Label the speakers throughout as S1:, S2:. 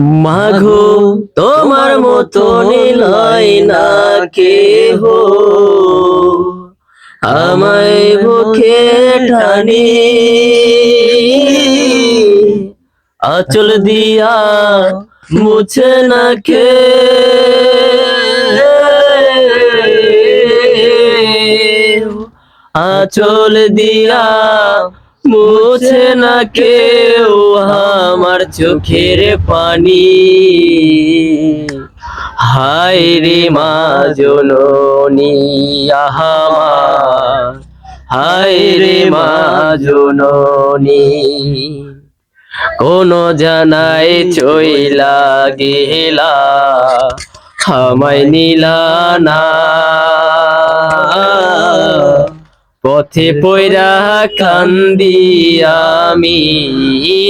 S1: মাঘো তোমার মতো নিলয় না কেহ। আমায় বুকে টানি। আচল দিয়া মুছে না কে। আচল দিয়া মুছে না কেউ। আমার চোখের পানি। হায় রে মা জননী আহামার হায় রে মা জননী, কোন জানাই চইলা গেলা, আমায় নিলা না। পথে পয়রা কান্দি আমি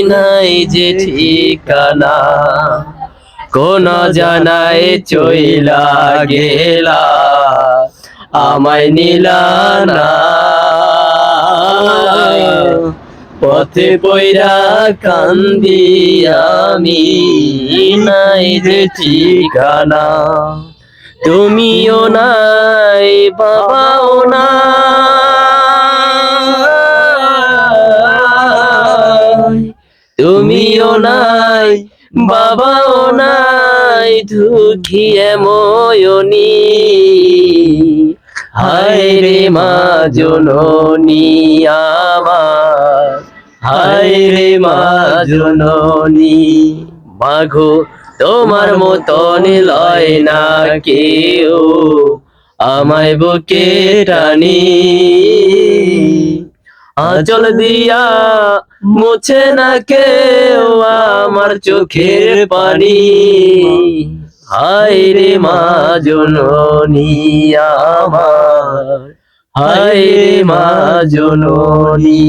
S1: নাই যে ঠিকানা। কোন জানাই চইলা গেলা আমায় নিলা না। পথে পয়রা কান্দি আমি নাই যে ঠিকানা। তুমিও নাই বাবাও নাই তুমিও নাই, বাবাও নাই দুঃখিয়ে ময়নি হায় রে মা জননী আমার, হায় রে মা জননী। মাঘো তোমার মতন লয় না কেউ, আমায় বুকে টানি। আচল দিয়া মুছে না কেউ আমার চোখের পানি। হায় রে মা জননী আমার। হায় রে মা জননী।